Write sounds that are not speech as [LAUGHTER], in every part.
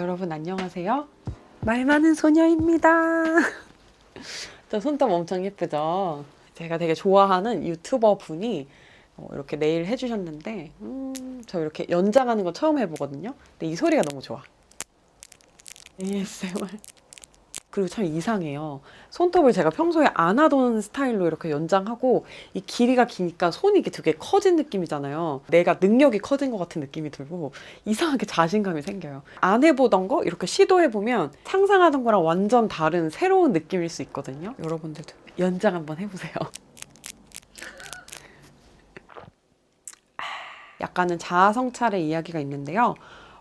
여러분 안녕하세요. 말 많은 소녀입니다. 저 손톱 엄청 예쁘죠? 제가 되게 좋아하는 유튜버 분이 어, 이렇게 네일 해주셨는데 음, 저 이렇게 연장하는 거 처음 해보거든요. 근데 이 소리가 너무 좋아. ASMR. 그리고 참 이상해요. 손톱을 제가 평소에 안 하던 스타일로 이렇게 연장하고 이 길이가 기니까 손이 이게 되게 커진 느낌이잖아요. 내가 능력이 커진 것 같은 느낌이 들고 이상하게 자신감이 생겨요. 안 해보던 거 이렇게 시도해보면 상상하던 거랑 완전 다른 새로운 느낌일 수 있거든요. 여러분들도 연장 한번 해보세요. [LAUGHS] 약간은 자아 성찰의 이야기가 있는데요.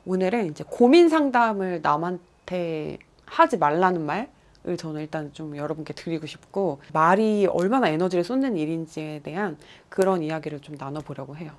오늘은 이제 고민 상담을 남한테 하지 말라는 말 을 저는 일단 좀 여러분께 드리고 싶고 말이 얼마나 에너지를 쏟는 일인지에 대한 그런 이야기를 좀 나눠보려고 해요.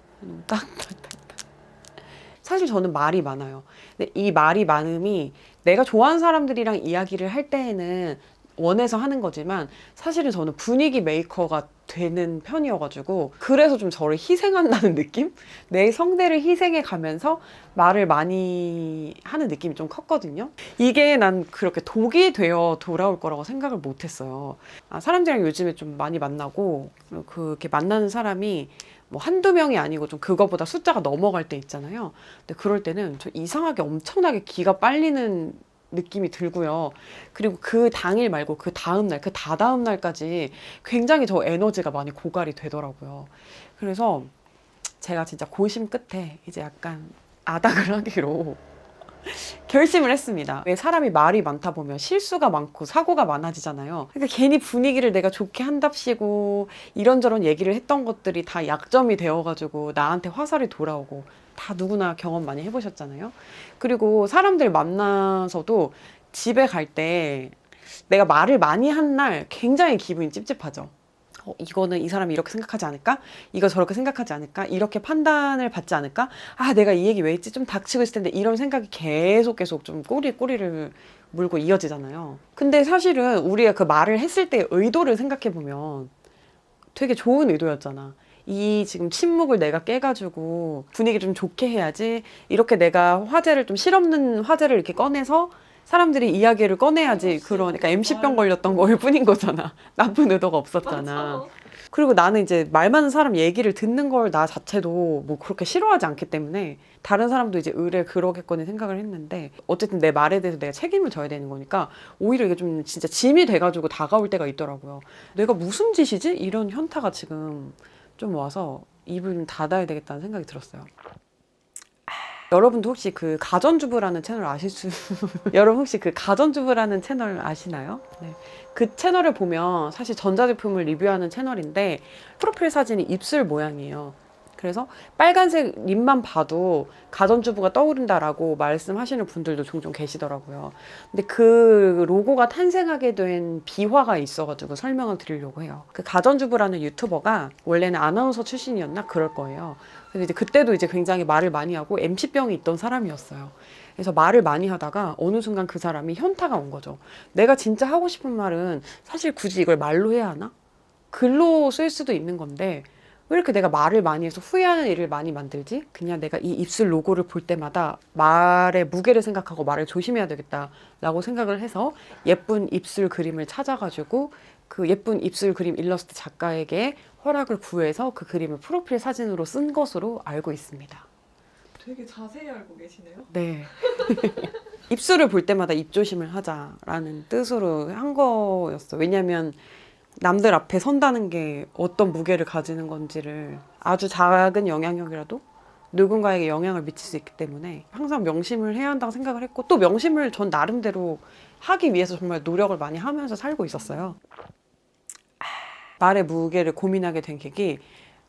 사실 저는 말이 많아요. 근데 이 말이 많음이 내가 좋아하는 사람들이랑 이야기를 할 때에는 원해서 하는 거지만 사실은 저는 분위기 메이커가 되는 편이어가지고 그래서 좀 저를 희생한다는 느낌? 내 성대를 희생해 가면서 말을 많이 하는 느낌이 좀 컸거든요. 이게 난 그렇게 독이 되어 돌아올 거라고 생각을 못 했어요. 아, 사람들이랑 요즘에 좀 많이 만나고 그렇게 만나는 사람이 뭐 한두 명이 아니고 좀 그거보다 숫자가 넘어갈 때 있잖아요. 근데 그럴 때는 좀 이상하게 엄청나게 기가 빨리는 느낌이 들고요. 그리고 그 당일 말고 그 다음 날, 그 다다음 날까지 굉장히 저 에너지가 많이 고갈이 되더라고요. 그래서 제가 진짜 고심 끝에 이제 약간 아닥을 [LAUGHS] 하기로 [LAUGHS] 결심을 했습니다. 왜 사람이 말이 많다 보면 실수가 많고 사고가 많아지잖아요. 그러니까 괜히 분위기를 내가 좋게 한답시고 이런저런 얘기를 했던 것들이 다 약점이 되어가지고 나한테 화살이 돌아오고 다 누구나 경험 많이 해보셨잖아요. 그리고 사람들 만나서도 집에 갈 때 내가 말을 많이 한 날 굉장히 기분이 찝찝하죠. 어, 이거는 이 사람이 이렇게 생각하지 않을까? 이거 저렇게 생각하지 않을까? 이렇게 판단을 받지 않을까? 아, 내가 이 얘기 왜 했지? 좀 닥치고 있을 텐데 이런 생각이 계속 계속 좀 꼬리 꼬리를 물고 이어지잖아요. 근데 사실은 우리가 그 말을 했을 때 의도를 생각해 보면 되게 좋은 의도였잖아. 이 지금 침묵을 내가 깨가지고 분위기 좀 좋게 해야지. 이렇게 내가 화제를 좀 실없는 화제를 이렇게 꺼내서 사람들이 이야기를 꺼내야지. 그러니까 MC병 걸렸던 거일 뿐인 거잖아. [LAUGHS] 나쁜 의도가 없었잖아. 그리고 나는 이제 말 많은 사람 얘기를 듣는 걸 나 자체도 뭐 그렇게 싫어하지 않기 때문에 다른 사람도 이제 의뢰 그러겠거니 생각을 했는데 어쨌든 내 말에 대해서 내가 책임을 져야 되는 거니까 오히려 이게 좀 진짜 짐이 돼가지고 다가올 때가 있더라고요. 내가 무슨 짓이지? 이런 현타가 지금 좀 와서 입을 좀 닫아야 되겠다는 생각이 들었어요. 여러분도 혹시 그 가전주부라는 채널 아실 수 [LAUGHS] 여러분 혹시 그 가전주부라는 채널 아시나요? 네. 그 채널을 보면 사실 전자제품을 리뷰하는 채널인데 프로필 사진이 입술 모양이에요. 그래서 빨간색 립만 봐도 가전주부가 떠오른다라고 말씀하시는 분들도 종종 계시더라고요. 근데 그 로고가 탄생하게 된 비화가 있어가지고 설명을 드리려고 해요. 그 가전주부라는 유튜버가 원래는 아나운서 출신이었나 그럴 거예요. 근데 이제 그때도 이제 굉장히 말을 많이 하고 MC병이 있던 사람이었어요. 그래서 말을 많이 하다가 어느 순간 그 사람이 현타가 온 거죠. 내가 진짜 하고 싶은 말은 사실 굳이 이걸 말로 해야 하나? 글로 쓸 수도 있는 건데 왜 이렇게 내가 말을 많이 해서 후회하는 일을 많이 만들지? 그냥 내가 이 입술 로고를 볼 때마다 말의 무게를 생각하고 말을 조심해야 되겠다라고 생각을 해서 예쁜 입술 그림을 찾아가지고 그 예쁜 입술 그림 일러스트 작가에게 허락을 구해서 그 그림을 프로필 사진으로 쓴 것으로 알고 있습니다. 되게 자세히 알고 계시네요. 네. [LAUGHS] 입술을 볼 때마다 입조심을 하자라는 뜻으로 한 거였어. 왜냐면 남들 앞에 선다는 게 어떤 무게를 가지는 건지를 아주 작은 영향력이라도 누군가에게 영향을 미칠 수 있기 때문에 항상 명심을 해야 한다고 생각을 했고 또 명심을 전 나름대로 하기 위해서 정말 노력을 많이 하면서 살고 있었어요. 말의 무게를 고민하게 된 계기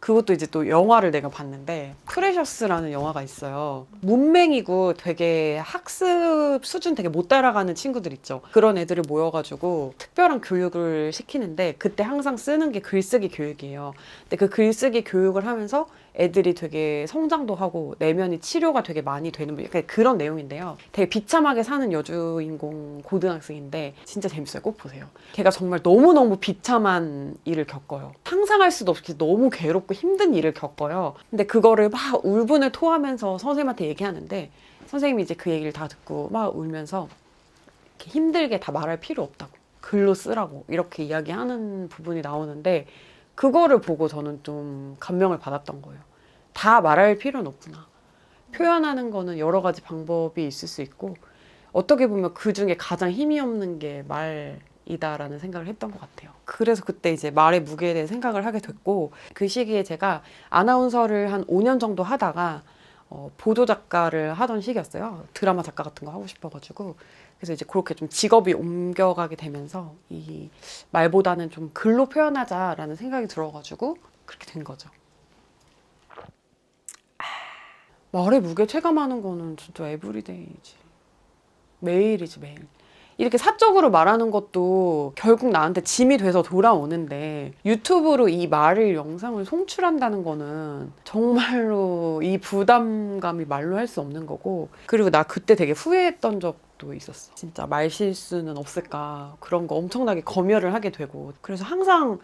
그것도 이제 또 영화를 내가 봤는데 프레셔스라는 영화가 있어요. 문맹이고 되게 학습 수준 되게 못 따라가는 친구들 있죠. 그런 애들을 모여가지고 특별한 교육을 시키는데 그때 항상 쓰는 게 글쓰기 교육이에요. 근데 그 글쓰기 교육을 하면서 애들이 되게 성장도 하고 내면이 치료가 되게 많이 되는 뭐 약간 그런 내용인데요. 되게 비참하게 사는 여주인공 고등학생인데 진짜 재밌어요. 꼭 보세요. 걔가 정말 너무너무 비참한 일을 겪어요. 상상할 수도 없이 너무 괴롭고 힘든 일을 겪어요. 근데 그거를 막 울분을 토하면서 선생님한테 얘기하는데 선생님이 이제 그 얘기를 다 듣고 막 울면서 이렇게 힘들게 다 말할 필요 없다고 글로 쓰라고 이렇게 이야기하는 부분이 나오는데 그거를 보고 저는 좀 감명을 받았던 거예요. 다 말할 필요는 없구나. 표현하는 거는 여러 가지 방법이 있을 수 있고 어떻게 보면 그 중에 가장 힘이 없는 게 말이다라는 생각을 했던 것 같아요. 그래서 그때 이제 말의 무게에 대해 생각을 하게 됐고 그 시기에 제가 아나운서를 한 5년 정도 하다가 어, 보도 작가를 하던 시기였어요. 드라마 작가 같은 거 하고 싶어가지고 그래서 이제 그렇게 좀 직업이 옮겨가게 되면서 이 말보다는 좀 글로 표현하자라는 생각이 들어가지고 그렇게 된 거죠. 아, 말의 무게 체감하는 거는 진짜 에브리데이지. 매일이지 매일. 이렇게 사적으로 말하는 것도 결국 나한테 짐이 돼서 돌아오는데 유튜브로 이 말을 영상을 송출한다는 거는 정말로 이 부담감이 말로 할 수 없는 거고 그리고 나 그때 되게 후회했던 적도 있었어. 진짜 말 실수는 없을까? 그런 거 엄청나게 검열을 하게 되고. 그래서 항상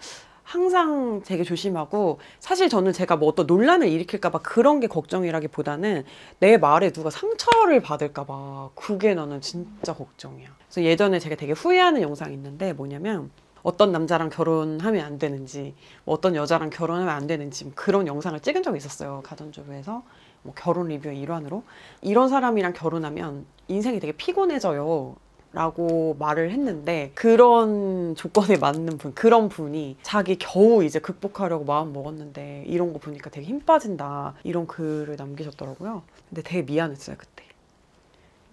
항상 되게 조심하고 사실 저는 제가 뭐 어떤 논란을 일으킬까봐 그런 게 걱정이라기보다는 내 말에 누가 상처를 받을까봐 그게 나는 진짜 걱정이야. 그래서 예전에 제가 되게 후회하는 영상이 있는데 뭐냐면 어떤 남자랑 결혼하면 안 되는지 뭐 어떤 여자랑 결혼하면 안 되는지 뭐 그런 영상을 찍은 적이 있었어요 가전주부에서 뭐 결혼 리뷰의 일환으로 이런 사람이랑 결혼하면 인생이 되게 피곤해져요. 라고 말을 했는데 그런 조건에 맞는 분 그런 분이 자기 겨우 이제 극복하려고 마음 먹었는데 이런 거 보니까 되게 힘 빠진다 이런 글을 남기셨더라고요. 근데 되게 미안했어요 그때.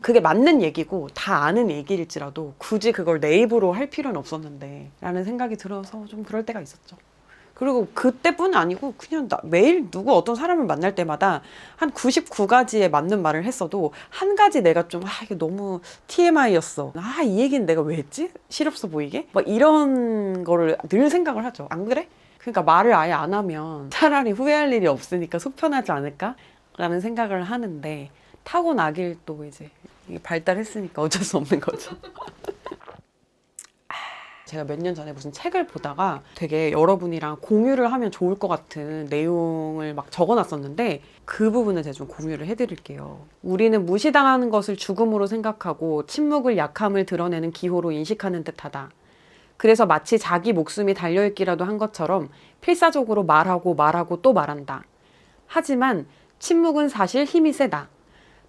그게 맞는 얘기고 다 아는 얘기일지라도 굳이 그걸 내 입으로 할 필요는 없었는데 라는 생각이 들어서 좀 그럴 때가 있었죠 그리고 그때뿐 아니고 그냥 나 매일 누구 어떤 사람을 만날 때마다 한 99가지에 맞는 말을 했어도 한 가지 내가 좀 아 이게 너무 TMI였어. 아 이 얘기는 내가 왜 했지? 실없어 보이게? 막 이런 거를 늘 생각을 하죠. 안 그래? 그러니까 말을 아예 안 하면 차라리 후회할 일이 없으니까 속 편하지 않을까? 라는 생각을 하는데 타고나길 또 이제 발달했으니까 어쩔 수 없는 거죠. [LAUGHS] 제가 몇 년 전에 무슨 책을 보다가 되게 여러분이랑 공유를 하면 좋을 것 같은 내용을 막 적어놨었는데 그 부분을 제가 좀 공유를 해드릴게요. 우리는 무시당하는 것을 죽음으로 생각하고 침묵을 약함을 드러내는 기호로 인식하는 듯하다. 그래서 마치 자기 목숨이 달려있기라도 한 것처럼 필사적으로 말하고 말하고 또 말한다. 하지만 침묵은 사실 힘이 세다.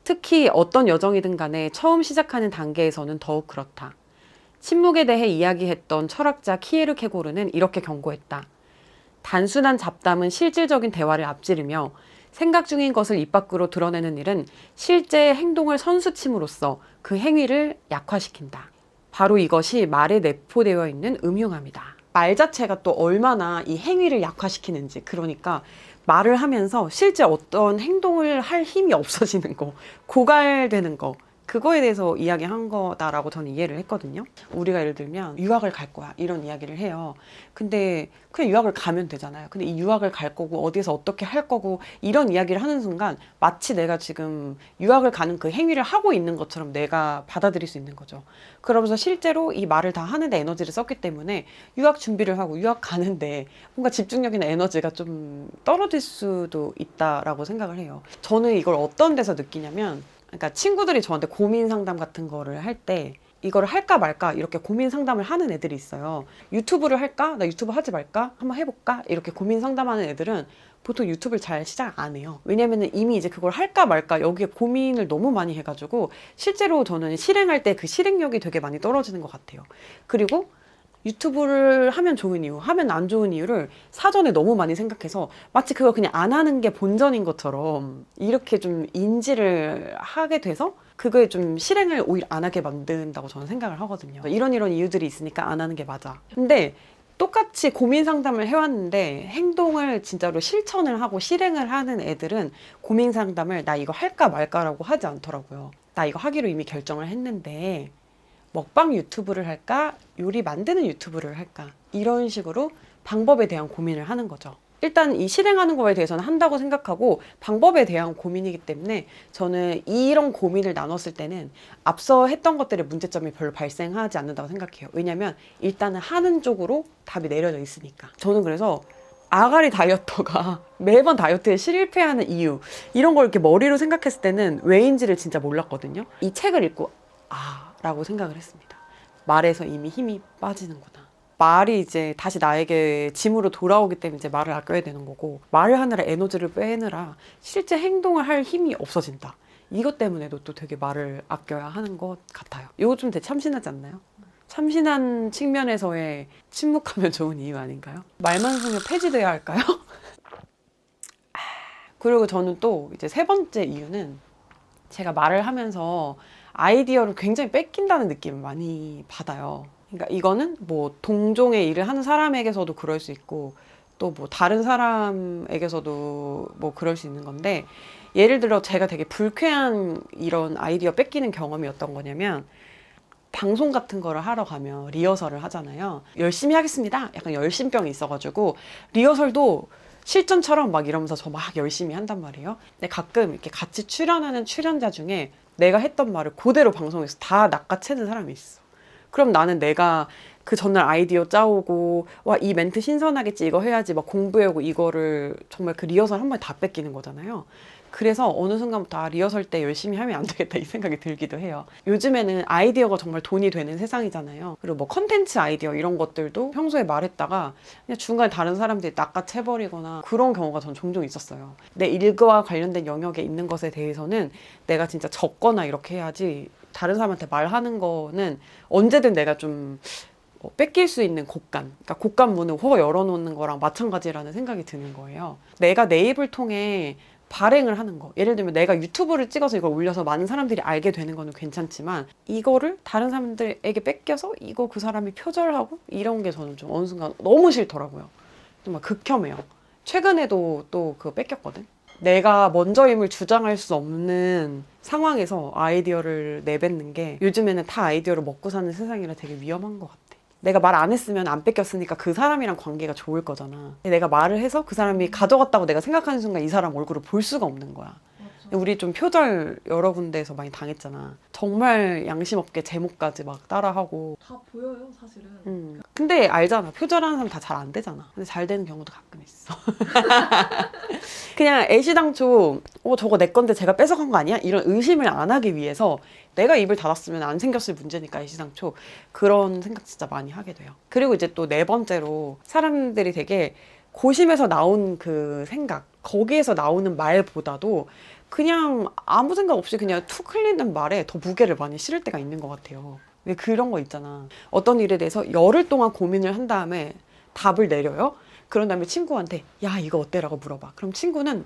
특히 어떤 여정이든 간에 처음 시작하는 단계에서는 더욱 그렇다. 침묵에 대해 이야기했던 철학자 키에르 케고르는 이렇게 경고했다. 단순한 잡담은 실질적인 대화를 앞지르며 생각 중인 것을 입 밖으로 드러내는 일은 실제 행동을 선수침으로써 그 행위를 약화시킨다. 바로 이것이 말에 내포되어 있는 음흉함이다. 말 자체가 또 얼마나 이 행위를 약화시키는지 그러니까 말을 하면서 실제 어떤 행동을 할 힘이 없어지는 거, 고갈되는 거 그거에 대해서 이야기한 거다라고 저는 이해를 했거든요. 우리가 예를 들면 유학을 갈 거야 이런 이야기를 해요. 근데 그냥 유학을 가면 되잖아요. 근데 이 유학을 갈 거고 어디서 어떻게 할 거고 이런 이야기를 하는 순간 마치 내가 지금 유학을 가는 그 행위를 하고 있는 것처럼 내가 받아들일 수 있는 거죠. 그러면서 실제로 이 말을 다 하는데 에너지를 썼기 때문에 유학 준비를 하고 유학 가는데 뭔가 집중력이나 에너지가 좀 떨어질 수도 있다라고 생각을 해요. 저는 이걸 어떤 데서 느끼냐면 그러니까 친구들이 저한테 고민 상담 같은 거를 할 때 이거를 할까 말까 이렇게 고민 상담을 하는 애들이 있어요. 유튜브를 할까? 나 유튜브 하지 말까? 한번 해볼까? 이렇게 고민 상담하는 애들은 보통 유튜브를 잘 시작 안 해요. 왜냐면은 이미 이제 그걸 할까 말까 여기에 고민을 너무 많이 해가지고 실제로 저는 실행할 때 그 실행력이 되게 많이 떨어지는 것 같아요. 그리고 유튜브를 하면 좋은 이유, 하면 안 좋은 이유를 사전에 너무 많이 생각해서 마치 그걸 그냥 안 하는 게 본전인 것처럼 이렇게 좀 인지를 하게 돼서 그거에 좀 실행을 오히려 안 하게 만든다고 저는 생각을 하거든요. 이런 이런 이유들이 있으니까 안 하는 게 맞아. 근데 똑같이 고민 상담을 해왔는데 행동을 진짜로 실천을 하고 실행을 하는 애들은 고민 상담을 나 이거 할까 말까라고 하지 않더라고요. 나 이거 하기로 이미 결정을 했는데 먹방 유튜브를 할까? 요리 만드는 유튜브를 할까? 이런 식으로 방법에 대한 고민을 하는 거죠. 일단 이 실행하는 거에 대해서는 한다고 생각하고 방법에 대한 고민이기 때문에 저는 이런 고민을 나눴을 때는 앞서 했던 것들의 문제점이 별로 발생하지 않는다고 생각해요. 왜냐면 일단은 하는 쪽으로 답이 내려져 있으니까. 저는 그래서 아가리 다이어터가 [LAUGHS] 매번 다이어트에 실패하는 이유 이런 걸 이렇게 머리로 생각했을 때는 왜인지를 진짜 몰랐거든요. 이 책을 읽고 아 라고 생각을 했습니다. 말에서 이미 힘이 빠지는구나. 말이 이제 다시 나에게 짐으로 돌아오기 때문에 이제 말을 아껴야 되는 거고 말을 하느라 에너지를 빼느라 실제 행동을 할 힘이 없어진다. 이것 때문에도 또 되게 말을 아껴야 하는 것 같아요. 이거 좀 되게 참신하지 않나요? 참신한 측면에서의 침묵하면 [LAUGHS] 좋은 이유 아닌가요? 말만성이 폐지돼야 할까요? [LAUGHS] 그리고 저는 또 이제 세 번째 이유는 제가 말을 하면서 아이디어를 굉장히 뺏긴다는 느낌을 많이 받아요. 그러니까 이거는 뭐 동종의 일을 하는 사람에게서도 그럴 수 있고 또 뭐 다른 사람에게서도 뭐 그럴 수 있는 건데 예를 들어 제가 되게 불쾌한 이런 아이디어 뺏기는 경험이 어떤 거냐면 방송 같은 거를 하러 가면 리허설을 하잖아요. 열심히 하겠습니다. 약간 열심병이 있어가지고 리허설도 실전처럼 막 이러면서 저 막 열심히 한단 말이에요. 근데 가끔 이렇게 같이 출연하는 출연자 중에 내가 했던 말을 그대로 방송에서 다 낚아채는 사람이 있어. 그럼 나는 내가 그 전날 아이디어 짜오고 와 이 멘트 신선하겠지 이거 해야지 막 공부해오고 이거를 정말 그 리허설 한 번에 다 뺏기는 거잖아요. 그래서 어느 순간부터 아, 리허설 때 열심히 하면 안 되겠다 이 생각이 들기도 해요. 요즘에는 아이디어가 정말 돈이 되는 세상이잖아요. 그리고 뭐 컨텐츠 아이디어 이런 것들도 평소에 말했다가 그냥 중간에 다른 사람들이 낚아채버리거나 그런 경우가 전 종종 있었어요. 내 일과 관련된 영역에 있는 것에 대해서는 내가 진짜 적거나 이렇게 해야지 다른 사람한테 말하는 거는 언제든 내가 좀 어, 뺏길 수 있는 곡간, 그러니까 곡간 문을 허 열어놓는 거랑 마찬가지라는 생각이 드는 거예요. 내가 내 입을 통해 발행을 하는 거. 예를 들면 내가 유튜브를 찍어서 이걸 올려서 많은 사람들이 알게 되는 거는 괜찮지만 이거를 다른 사람들에게 뺏겨서 이거 그 사람이 표절하고 이런 게 저는 좀 어느 순간 너무 싫더라고요. 정말 극혐해요. 최근에도 또 그거 뺏겼거든. 내가 먼저임을 주장할 수 없는 상황에서 아이디어를 내뱉는 게 요즘에는 다 아이디어를 먹고 사는 세상이라 되게 위험한 것 같아. 내가 말 안 했으면 안 뺏겼으니까 그 사람이랑 관계가 좋을 거잖아. 내가 말을 해서 그 사람이 가져갔다고 내가 생각하는 순간 이 사람 얼굴을 볼 수가 없는 거야. 우리 좀 표절 여러 군데에서 많이 당했잖아. 정말 양심 없게 제목까지 막 따라하고. 다 보여요, 사실은. 음. 근데 알잖아. 표절하는 사람 다 잘 안 되잖아. 근데 잘 되는 경우도 가끔 있어. [LAUGHS] 그냥 애시당초 어 저거 내 건데 제가 뺏어간 거 아니야? 이런 의심을 안 하기 위해서 내가 입을 닫았으면 안 생겼을 문제니까 애시당초 그런 생각 진짜 많이 하게 돼요. 그리고 이제 또 네 번째로 사람들이 되게 고심에서 나온 그 생각 거기에서 나오는 말보다도 그냥 아무 생각 없이 그냥 툭 흘리는 말에 더 무게를 많이 실을 때가 있는 것 같아요. 왜 그런 거 있잖아. 어떤 일에 대해서 열흘 동안 고민을 한 다음에 답을 내려요. 그런 다음에 친구한테 야 이거 어때라고 물어봐. 그럼 친구는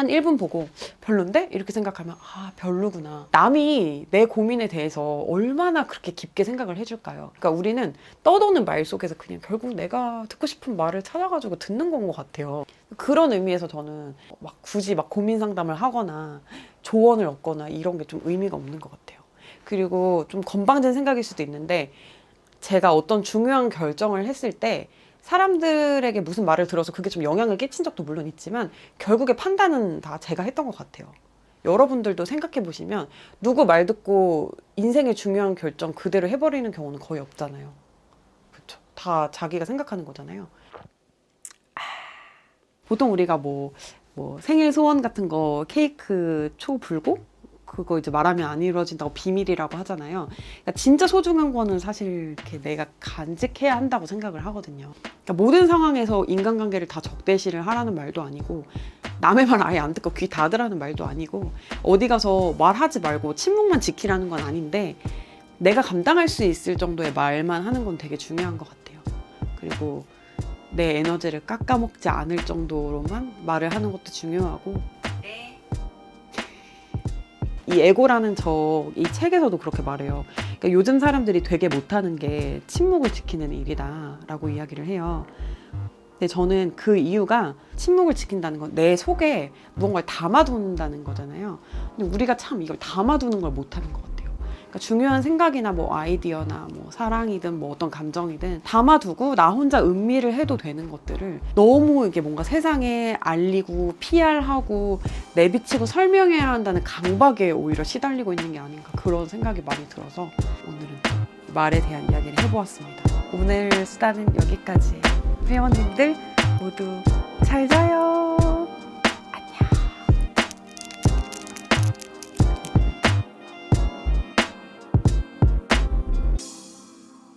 한 1분 보고 별론데? 이렇게 생각하면 아 별로구나. 남이 내 고민에 대해서 얼마나 그렇게 깊게 생각을 해줄까요? 그러니까 우리는 떠도는 말 속에서 그냥 결국 내가 듣고 싶은 말을 찾아가지고 듣는 건 것 같아요. 그런 의미에서 저는 막 굳이 막 고민 상담을 하거나 조언을 얻거나 이런 게 좀 의미가 없는 것 같아요. 그리고 좀 건방진 생각일 수도 있는데 제가 어떤 중요한 결정을 했을 때 사람들에게 무슨 말을 들어서 그게 좀 영향을 끼친 적도 물론 있지만 결국에 판단은 다 제가 했던 것 같아요. 여러분들도 생각해 보시면 누구 말 듣고 인생의 중요한 결정 그대로 해버리는 경우는 거의 없잖아요. 그렇죠. 다 자기가 생각하는 거잖아요. 아, 보통 우리가 뭐, 뭐 생일 소원 같은 거 케이크 초 불고 그거 이제 말하면 안 이루어진다고 비밀이라고 하잖아요. 그러니까 진짜 소중한 거는 사실 이렇게 내가 간직해야 한다고 생각을 하거든요. 그러니까 모든 상황에서 인간관계를 다 적대시를 하라는 말도 아니고 남의 말 아예 안 듣고 귀 닫으라는 말도 아니고 어디 가서 말하지 말고 침묵만 지키라는 건 아닌데 내가 감당할 수 있을 정도의 말만 하는 건 되게 중요한 것 같아요. 그리고 내 에너지를 깎아먹지 않을 정도로만 말을 하는 것도 중요하고 이 에고라는 저 이 책에서도 그렇게 말해요. 그러니까 요즘 사람들이 되게 못하는 게 침묵을 지키는 일이다라고 이야기를 해요. 근데 저는 그 이유가 침묵을 지킨다는 건 내 속에 무언가를 담아둔다는 거잖아요. 근데 우리가 참 이걸 담아두는 걸 못하는 것 같아요. 그러니까 중요한 생각이나 뭐 아이디어나 뭐 사랑이든 뭐 어떤 감정이든 담아두고 나 혼자 음미를 해도 되는 것들을 너무 이게 뭔가 세상에 알리고 PR하고 내비치고 설명해야 한다는 강박에 오히려 시달리고 있는 게 아닌가 그런 생각이 많이 들어서 오늘은 말에 대한 이야기를 해보았습니다. 오늘 수다는 여기까지예요. 회원님들 모두 잘 자요.